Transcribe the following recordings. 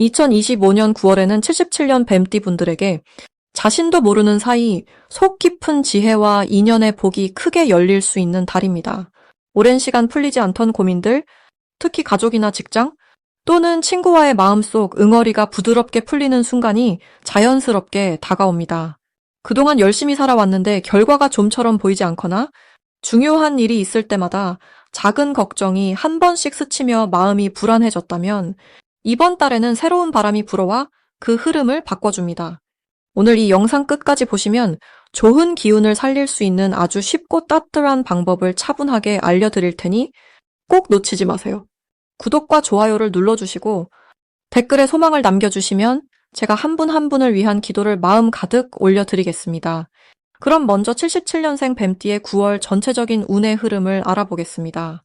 2025년 9월에는 77년 뱀띠 분들에게 자신도 모르는 사이 속 깊은 지혜와 인연의 복이 크게 열릴 수 있는 달입니다. 오랜 시간 풀리지 않던 고민들, 특히 가족이나 직장, 또는 친구와의 마음속 응어리가 부드럽게 풀리는 순간이 자연스럽게 다가옵니다. 그동안 열심히 살아왔는데 결과가 좀처럼 보이지 않거나 중요한 일이 있을 때마다 작은 걱정이 한 번씩 스치며 마음이 불안해졌다면 이번 달에는 새로운 바람이 불어와 그 흐름을 바꿔줍니다. 오늘 이 영상 끝까지 보시면 좋은 기운을 살릴 수 있는 아주 쉽고 따뜻한 방법을 차분하게 알려드릴 테니 꼭 놓치지 마세요. 구독과 좋아요를 눌러주시고 댓글에 소망을 남겨주시면 제가 한 분한 분을 위한 기도를 마음 가득 올려드리겠습니다. 그럼 먼저 77년생 뱀띠의 9월 전체적인 운의 흐름을 알아보겠습니다.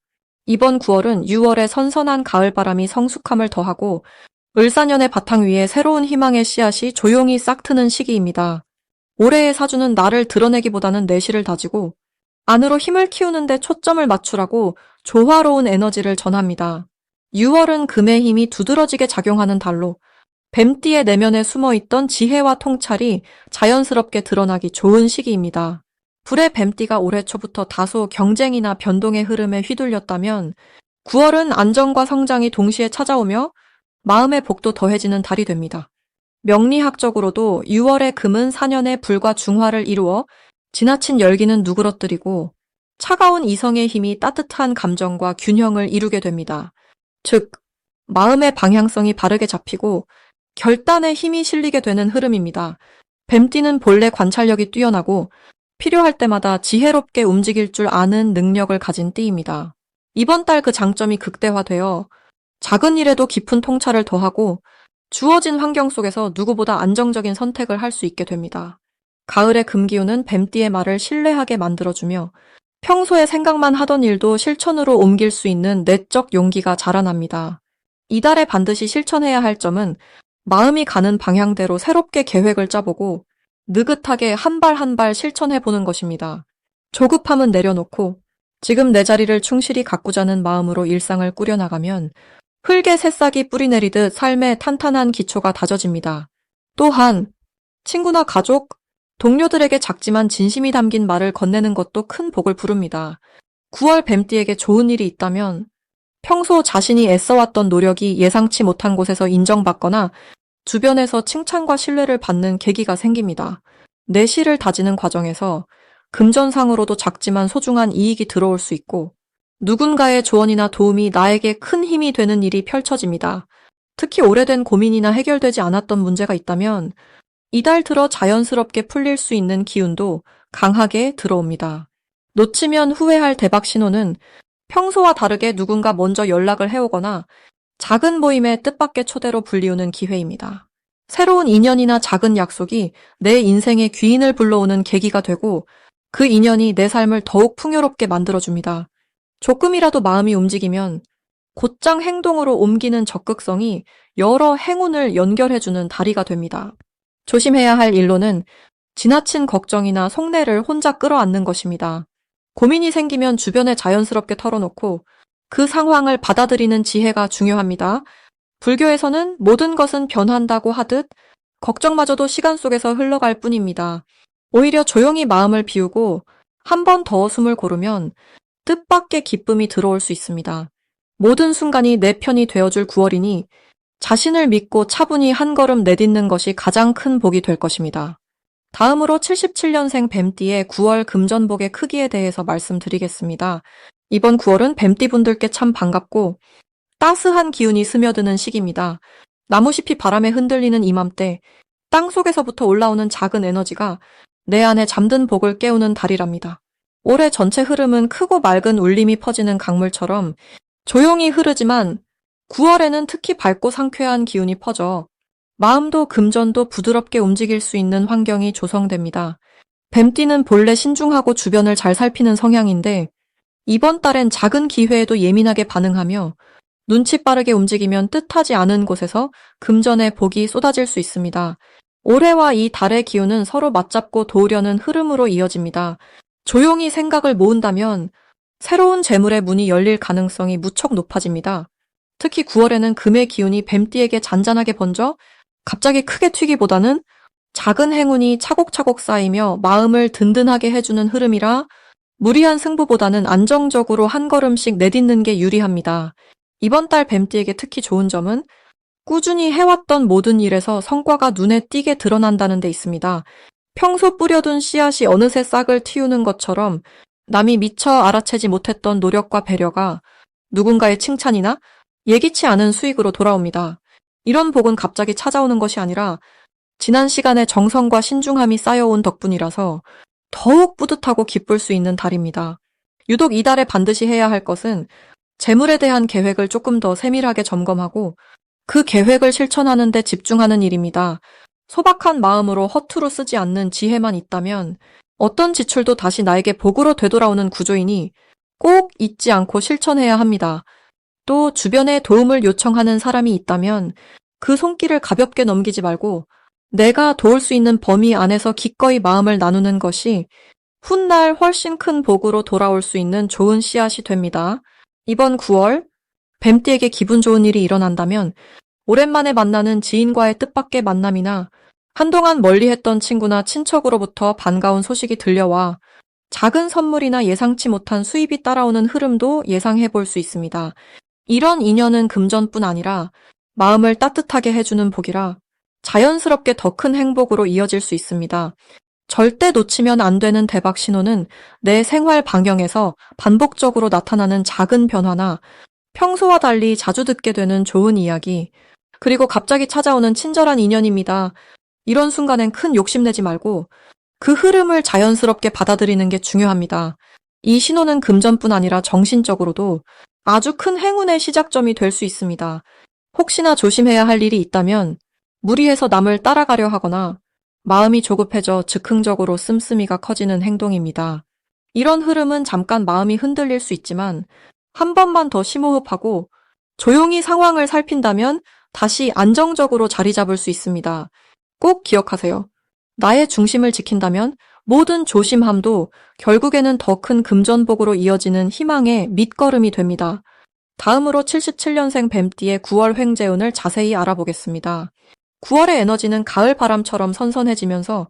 이번 9월은 6월의 선선한 가을바람이 성숙함을 더하고 을사년의 바탕 위에 새로운 희망의 씨앗이 조용히 싹트는 시기입니다. 올해의 사주는 나를 드러내기보다는 내실을 다지고 안으로 힘을 키우는데 초점을 맞추라고 조화로운 에너지를 전합니다. 6월은 금의 힘이 두드러지게 작용하는 달로 뱀띠의 내면에 숨어 있던 지혜와 통찰이 자연스럽게 드러나기 좋은 시기입니다. 불의 뱀띠가 올해 초부터 다소 경쟁이나 변동의 흐름에 휘둘렸다면 9월은 안정과 성장이 동시에 찾아오며 마음의 복도 더해지는 달이 됩니다. 명리학적으로도 6월의 금은 4년의 불과 중화를 이루어 지나친 열기는 누그러뜨리고 차가운 이성의 힘이 따뜻한 감정과 균형을 이루게 됩니다. 즉, 마음의 방향성이 바르게 잡히고 결단에 힘이 실리게 되는 흐름입니다. 뱀띠는 본래 관찰력이 뛰어나고 필요할 때마다 지혜롭게 움직일 줄 아는 능력을 가진 띠입니다. 이번 달 그 장점이 극대화되어 작은 일에도 깊은 통찰을 더하고 주어진 환경 속에서 누구보다 안정적인 선택을 할 수 있게 됩니다. 가을의 금기운은 뱀띠의 말을 신뢰하게 만들어주며 평소에 생각만 하던 일도 실천으로 옮길 수 있는 내적 용기가 자라납니다. 이달에 반드시 실천해야 할 점은 마음이 가는 방향대로 새롭게 계획을 짜보고 느긋하게 한 발 한 발 실천해 보는 것입니다. 조급함은 내려놓고 지금 내 자리를 충실히 가꾸자는 마음으로 일상을 꾸려나가면 흙의 새싹이 뿌리내리듯 삶의 탄탄한 기초가 다져집니다. 또한 친구나 가족, 동료들에게 작지만 진심이 담긴 말을 건네는 것도 큰 복을 부릅니다. 9월 뱀띠에게 좋은 일이 있다면 평소 자신이 애써왔던 노력이 예상치 못한 곳에서 인정받거나 주변에서 칭찬과 신뢰를 받는 계기가 생깁니다. 내실을 다지는 과정에서 금전상으로도 작지만 소중한 이익이 들어올 수 있고 누군가의 조언이나 도움이 나에게 큰 힘이 되는 일이 펼쳐집니다. 특히 오래된 고민이나 해결되지 않았던 문제가 있다면 이달 들어 자연스럽게 풀릴 수 있는 기운도 강하게 들어옵니다. 놓치면 후회할 대박 신호는 평소와 다르게 누군가 먼저 연락을 해오거나 작은 모임에 뜻밖의 초대로 불리우는 기회입니다. 새로운 인연이나 작은 약속이 내 인생의 귀인을 불러오는 계기가 되고 그 인연이 내 삶을 더욱 풍요롭게 만들어줍니다. 조금이라도 마음이 움직이면 곧장 행동으로 옮기는 적극성이 여러 행운을 연결해주는 다리가 됩니다. 조심해야 할 일로는 지나친 걱정이나 속내를 혼자 끌어안는 것입니다. 고민이 생기면 주변에 자연스럽게 털어놓고 그 상황을 받아들이는 지혜가 중요합니다. 불교에서는 모든 것은 변한다고 하듯 걱정마저도 시간 속에서 흘러갈 뿐입니다. 오히려 조용히 마음을 비우고 한 번 더 숨을 고르면 뜻밖의 기쁨이 들어올 수 있습니다. 모든 순간이 내 편이 되어줄 9월이니 자신을 믿고 차분히 한 걸음 내딛는 것이 가장 큰 복이 될 것입니다. 다음으로 77년생 뱀띠의 9월 금전복의 크기에 대해서 말씀드리겠습니다. 이번 9월은 뱀띠 분들께 참 반갑고 따스한 기운이 스며드는 시기입니다. 나무잎이 바람에 흔들리는 이맘때 땅 속에서부터 올라오는 작은 에너지가 내 안에 잠든 복을 깨우는 달이랍니다. 올해 전체 흐름은 크고 맑은 울림이 퍼지는 강물처럼 조용히 흐르지만 9월에는 특히 밝고 상쾌한 기운이 퍼져 마음도 금전도 부드럽게 움직일 수 있는 환경이 조성됩니다. 뱀띠는 본래 신중하고 주변을 잘 살피는 성향인데 이번 달엔 작은 기회에도 예민하게 반응하며 눈치 빠르게 움직이면 뜻하지 않은 곳에서 금전의 복이 쏟아질 수 있습니다. 올해와 이 달의 기운은 서로 맞잡고 도우려는 흐름으로 이어집니다. 조용히 생각을 모은다면 새로운 재물의 문이 열릴 가능성이 무척 높아집니다. 특히 9월에는 금의 기운이 뱀띠에게 잔잔하게 번져 갑자기 크게 튀기보다는 작은 행운이 차곡차곡 쌓이며 마음을 든든하게 해주는 흐름이라 무리한 승부보다는 안정적으로 한 걸음씩 내딛는 게 유리합니다. 이번 달 뱀띠에게 특히 좋은 점은 꾸준히 해왔던 모든 일에서 성과가 눈에 띄게 드러난다는 데 있습니다. 평소 뿌려둔 씨앗이 어느새 싹을 틔우는 것처럼 남이 미처 알아채지 못했던 노력과 배려가 누군가의 칭찬이나 예기치 않은 수익으로 돌아옵니다. 이런 복은 갑자기 찾아오는 것이 아니라 지난 시간의 정성과 신중함이 쌓여온 덕분이라서 더욱 뿌듯하고 기쁠 수 있는 달입니다. 유독 이달에 반드시 해야 할 것은 재물에 대한 계획을 조금 더 세밀하게 점검하고 그 계획을 실천하는 데 집중하는 일입니다. 소박한 마음으로 허투루 쓰지 않는 지혜만 있다면 어떤 지출도 다시 나에게 복으로 되돌아오는 구조이니 꼭 잊지 않고 실천해야 합니다. 또 주변에 도움을 요청하는 사람이 있다면 그 손길을 가볍게 넘기지 말고 내가 도울 수 있는 범위 안에서 기꺼이 마음을 나누는 것이 훗날 훨씬 큰 복으로 돌아올 수 있는 좋은 씨앗이 됩니다. 이번 9월 뱀띠에게 기분 좋은 일이 일어난다면 오랜만에 만나는 지인과의 뜻밖의 만남이나 한동안 멀리 했던 친구나 친척으로부터 반가운 소식이 들려와 작은 선물이나 예상치 못한 수입이 따라오는 흐름도 예상해 볼 수 있습니다. 이런 인연은 금전뿐 아니라 마음을 따뜻하게 해주는 복이라 자연스럽게 더 큰 행복으로 이어질 수 있습니다. 절대 놓치면 안 되는 대박 신호는 내 생활 반경에서 반복적으로 나타나는 작은 변화나 평소와 달리 자주 듣게 되는 좋은 이야기, 그리고 갑자기 찾아오는 친절한 인연입니다. 이런 순간엔 큰 욕심내지 말고 그 흐름을 자연스럽게 받아들이는 게 중요합니다. 이 신호는 금전뿐 아니라 정신적으로도 아주 큰 행운의 시작점이 될 수 있습니다. 혹시나 조심해야 할 일이 있다면 무리해서 남을 따라가려 하거나 마음이 조급해져 즉흥적으로 씀씀이가 커지는 행동입니다. 이런 흐름은 잠깐 마음이 흔들릴 수 있지만 한 번만 더 심호흡하고 조용히 상황을 살핀다면 다시 안정적으로 자리 잡을 수 있습니다. 꼭 기억하세요. 나의 중심을 지킨다면 모든 조심함도 결국에는 더 큰 금전복으로 이어지는 희망의 밑거름이 됩니다. 다음으로 77년생 뱀띠의 9월 횡재운을 자세히 알아보겠습니다. 9월의 에너지는 가을 바람처럼 선선해지면서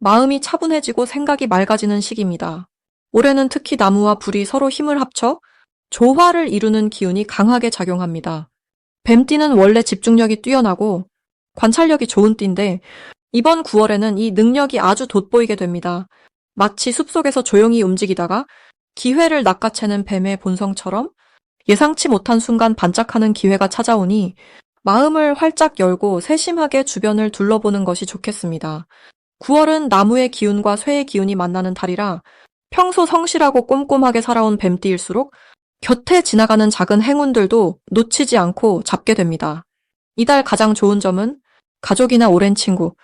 마음이 차분해지고 생각이 맑아지는 시기입니다. 올해는 특히 나무와 불이 서로 힘을 합쳐 조화를 이루는 기운이 강하게 작용합니다. 뱀띠는 원래 집중력이 뛰어나고 관찰력이 좋은 띠인데 이번 9월에는 이 능력이 아주 돋보이게 됩니다. 마치 숲속에서 조용히 움직이다가 기회를 낚아채는 뱀의 본성처럼 예상치 못한 순간 반짝하는 기회가 찾아오니 마음을 활짝 열고 세심하게 주변을 둘러보는 것이 좋겠습니다. 9월은 나무의 기운과 쇠의 기운이 만나는 달이라 평소 성실하고 꼼꼼하게 살아온 뱀띠일수록 곁에 지나가는 작은 행운들도 놓치지 않고 잡게 됩니다. 이달 가장 좋은 점은 가족이나 오랜 친구,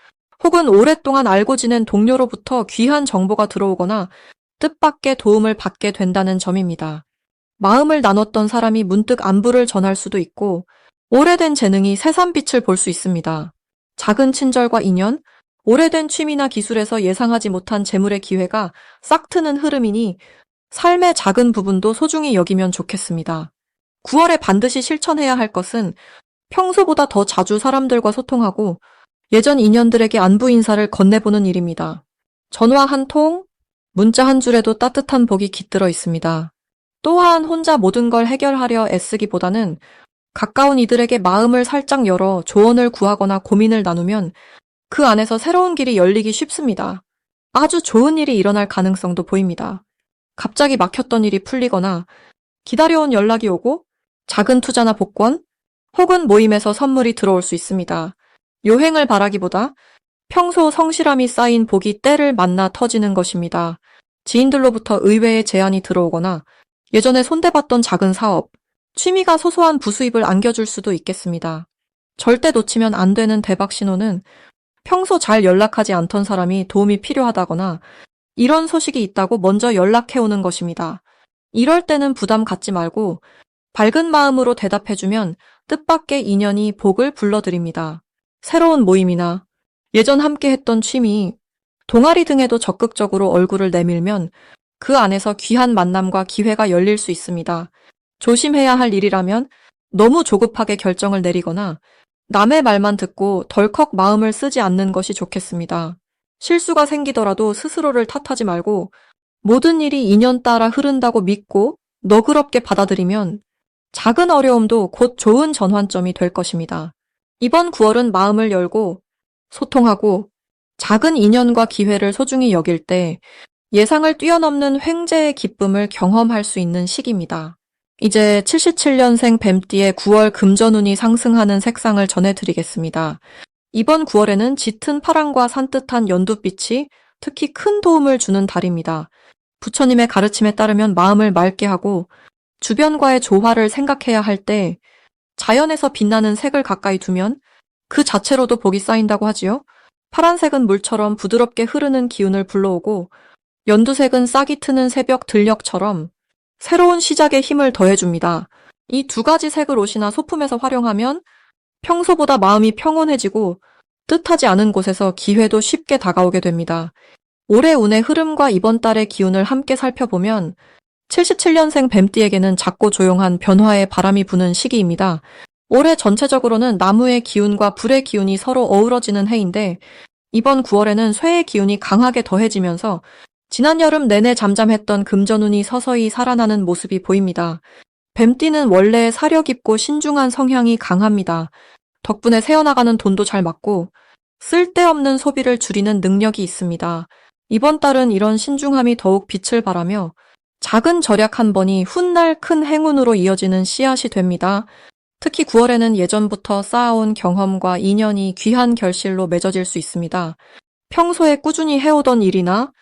혹은 오랫동안 알고 지낸 동료로부터 귀한 정보가 들어오거나 뜻밖의 도움을 받게 된다는 점입니다. 마음을 나눴던 사람이 문득 안부를 전할 수도 있고 오래된 재능이 새삼 빛을 볼 수 있습니다. 작은 친절과 인연, 오래된 취미나 기술에서 예상하지 못한 재물의 기회가 싹 트는 흐름이니 삶의 작은 부분도 소중히 여기면 좋겠습니다. 9월에 반드시 실천해야 할 것은 평소보다 더 자주 사람들과 소통하고 예전 인연들에게 안부 인사를 건네보는 일입니다. 전화 한 통, 문자 한 줄에도 따뜻한 복이 깃들어 있습니다. 또한 혼자 모든 걸 해결하려 애쓰기보다는 가까운 이들에게 마음을 살짝 열어 조언을 구하거나 고민을 나누면 그 안에서 새로운 길이 열리기 쉽습니다. 아주 좋은 일이 일어날 가능성도 보입니다. 갑자기 막혔던 일이 풀리거나 기다려온 연락이 오고 작은 투자나 복권 혹은 모임에서 선물이 들어올 수 있습니다. 요행을 바라기보다 평소 성실함이 쌓인 복이 때를 만나 터지는 것입니다. 지인들로부터 의외의 제안이 들어오거나 예전에 손대봤던 작은 사업, 취미가 소소한 부수입을 안겨줄 수도 있겠습니다. 절대 놓치면 안 되는 대박 신호는 평소 잘 연락하지 않던 사람이 도움이 필요하다거나 이런 소식이 있다고 먼저 연락해오는 것입니다. 이럴 때는 부담 갖지 말고 밝은 마음으로 대답해주면 뜻밖의 인연이 복을 불러드립니다. 새로운 모임이나 예전 함께 했던 취미, 동아리 등에도 적극적으로 얼굴을 내밀면 그 안에서 귀한 만남과 기회가 열릴 수 있습니다. 조심해야 할 일이라면 너무 조급하게 결정을 내리거나 남의 말만 듣고 덜컥 마음을 쓰지 않는 것이 좋겠습니다. 실수가 생기더라도 스스로를 탓하지 말고 모든 일이 인연 따라 흐른다고 믿고 너그럽게 받아들이면 작은 어려움도 곧 좋은 전환점이 될 것입니다. 이번 9월은 마음을 열고 소통하고 작은 인연과 기회를 소중히 여길 때 예상을 뛰어넘는 횡재의 기쁨을 경험할 수 있는 시기입니다. 이제 77년생 뱀띠의 9월 금전운이 상승하는 색상을 전해드리겠습니다. 이번 9월에는 짙은 파랑과 산뜻한 연두빛이 특히 큰 도움을 주는 달입니다. 부처님의 가르침에 따르면 마음을 맑게 하고 주변과의 조화를 생각해야 할 때 자연에서 빛나는 색을 가까이 두면 그 자체로도 복이 쌓인다고 하지요. 파란색은 물처럼 부드럽게 흐르는 기운을 불러오고 연두색은 싹이 트는 새벽 들녘처럼 새로운 시작에 힘을 더해줍니다. 이 두 가지 색을 옷이나 소품에서 활용하면 평소보다 마음이 평온해지고 뜻하지 않은 곳에서 기회도 쉽게 다가오게 됩니다. 올해 운의 흐름과 이번 달의 기운을 함께 살펴보면 77년생 뱀띠에게는 작고 조용한 변화의 바람이 부는 시기입니다. 올해 전체적으로는 나무의 기운과 불의 기운이 서로 어우러지는 해인데 이번 9월에는 쇠의 기운이 강하게 더해지면서 지난 여름 내내 잠잠했던 금전운이 서서히 살아나는 모습이 보입니다. 뱀띠는 원래 사려 깊고 신중한 성향이 강합니다. 덕분에 새어나가는 돈도 잘 맞고 쓸데없는 소비를 줄이는 능력이 있습니다. 이번 달은 이런 신중함이 더욱 빛을 발하며 작은 절약 한 번이 훗날 큰 행운으로 이어지는 씨앗이 됩니다. 특히 9월에는 예전부터 쌓아온 경험과 인연이 귀한 결실로 맺어질 수 있습니다. 평소에 꾸준히 해오던 일이나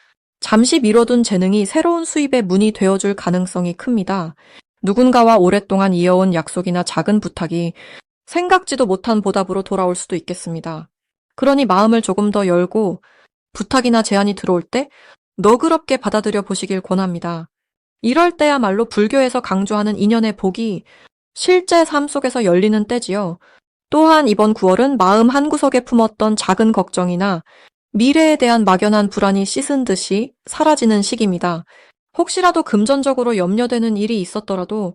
잠시 미뤄둔 재능이 새로운 수입의 문이 되어줄 가능성이 큽니다. 누군가와 오랫동안 이어온 약속이나 작은 부탁이 생각지도 못한 보답으로 돌아올 수도 있겠습니다. 그러니 마음을 조금 더 열고 부탁이나 제안이 들어올 때 너그럽게 받아들여 보시길 권합니다. 이럴 때야말로 불교에서 강조하는 인연의 복이 실제 삶 속에서 열리는 때지요. 또한 이번 9월은 마음 한구석에 품었던 작은 걱정이나 미래에 대한 막연한 불안이 씻은 듯이 사라지는 시기입니다. 혹시라도 금전적으로 염려되는 일이 있었더라도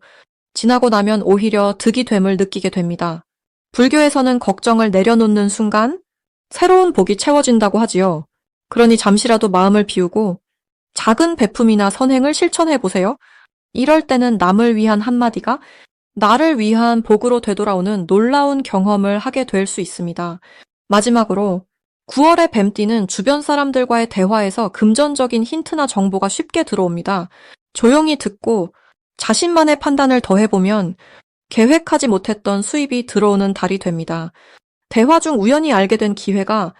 지나고 나면 오히려 득이 됨을 느끼게 됩니다. 불교에서는 걱정을 내려놓는 순간 새로운 복이 채워진다고 하지요. 그러니 잠시라도 마음을 비우고 작은 베품이나 선행을 실천해 보세요. 이럴 때는 남을 위한 한마디가 나를 위한 복으로 되돌아오는 놀라운 경험을 하게 될 수 있습니다. 마지막으로 9월의 뱀띠는 주변 사람들과의 대화에서 금전적인 힌트나 정보가 쉽게 들어옵니다. 조용히 듣고 자신만의 판단을 더해보면 계획하지 못했던 수입이 들어오는 달이 됩니다. 대화 중 우연히 알게 된 기회가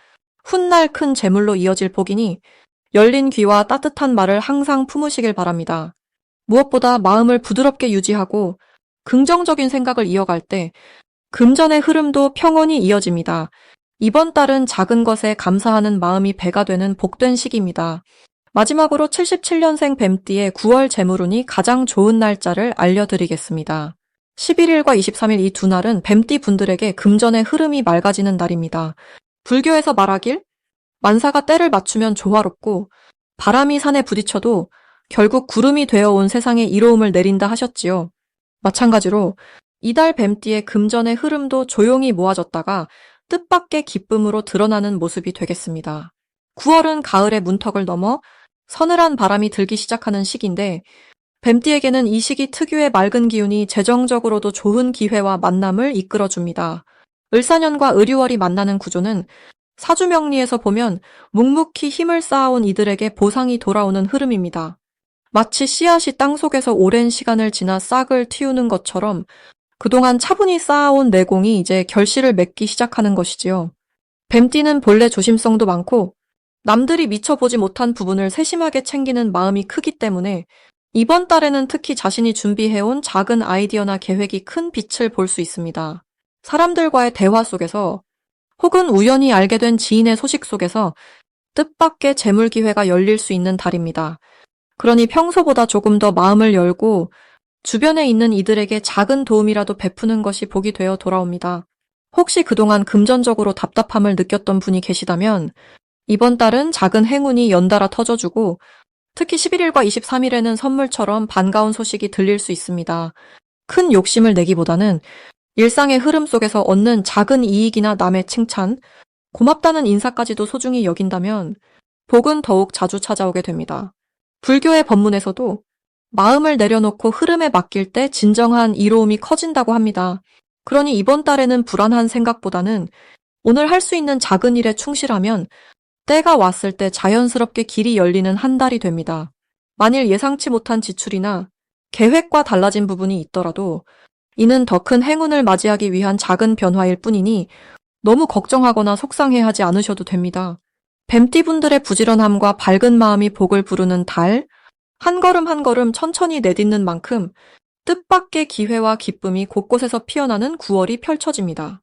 훗날 큰 재물로 이어질 복이니 열린 귀와 따뜻한 말을 항상 품으시길 바랍니다. 무엇보다 마음을 부드럽게 유지하고 긍정적인 생각을 이어갈 때 금전의 흐름도 평온히 이어집니다. 이번 달은 작은 것에 감사하는 마음이 배가 되는 복된 시기입니다. 마지막으로 77년생 뱀띠의 9월 재물운이 가장 좋은 날짜를 알려드리겠습니다. 11일과 23일 이 두 날은 뱀띠 분들에게 금전의 흐름이 맑아지는 날입니다. 불교에서 말하길 만사가 때를 맞추면 조화롭고 바람이 산에 부딪혀도 결국 구름이 되어 온 세상에 이로움을 내린다 하셨지요. 마찬가지로 이달 뱀띠의 금전의 흐름도 조용히 모아졌다가 뜻밖의 기쁨으로 드러나는 모습이 되겠습니다. 9월은 가을의 문턱을 넘어 서늘한 바람이 들기 시작하는 시기인데 뱀띠에게는 이 시기 특유의 맑은 기운이 재정적으로도 좋은 기회와 만남을 이끌어줍니다. 을사년과 을유월이 만나는 구조는 사주명리에서 보면 묵묵히 힘을 쌓아온 이들에게 보상이 돌아오는 흐름입니다. 마치 씨앗이 땅속에서 오랜 시간을 지나 싹을 틔우는 것처럼 그동안 차분히 쌓아온 내공이 이제 결실을 맺기 시작하는 것이지요. 뱀띠는 본래 조심성도 많고 남들이 미처 보지 못한 부분을 세심하게 챙기는 마음이 크기 때문에 이번 달에는 특히 자신이 준비해온 작은 아이디어나 계획이 큰 빛을 볼 수 있습니다. 사람들과의 대화 속에서 혹은 우연히 알게 된 지인의 소식 속에서 뜻밖의 재물 기회가 열릴 수 있는 달입니다. 그러니 평소보다 조금 더 마음을 열고 주변에 있는 이들에게 작은 도움이라도 베푸는 것이 복이 되어 돌아옵니다. 혹시 그동안 금전적으로 답답함을 느꼈던 분이 계시다면 이번 달은 작은 행운이 연달아 터져주고 특히 11일과 23일에는 선물처럼 반가운 소식이 들릴 수 있습니다. 큰 욕심을 내기보다는 일상의 흐름 속에서 얻는 작은 이익이나 남의 칭찬, 고맙다는 인사까지도 소중히 여긴다면 복은 더욱 자주 찾아오게 됩니다. 불교의 법문에서도 마음을 내려놓고 흐름에 맡길 때 진정한 이로움이 커진다고 합니다. 그러니 이번 달에는 불안한 생각보다는 오늘 할 수 있는 작은 일에 충실하면 때가 왔을 때 자연스럽게 길이 열리는 한 달이 됩니다. 만일 예상치 못한 지출이나 계획과 달라진 부분이 있더라도 이는 더 큰 행운을 맞이하기 위한 작은 변화일 뿐이니 너무 걱정하거나 속상해하지 않으셔도 됩니다. 뱀띠분들의 부지런함과 밝은 마음이 복을 부르는 달, 한 걸음 한 걸음 천천히 내딛는 만큼 뜻밖의 기회와 기쁨이 곳곳에서 피어나는 9월이 펼쳐집니다.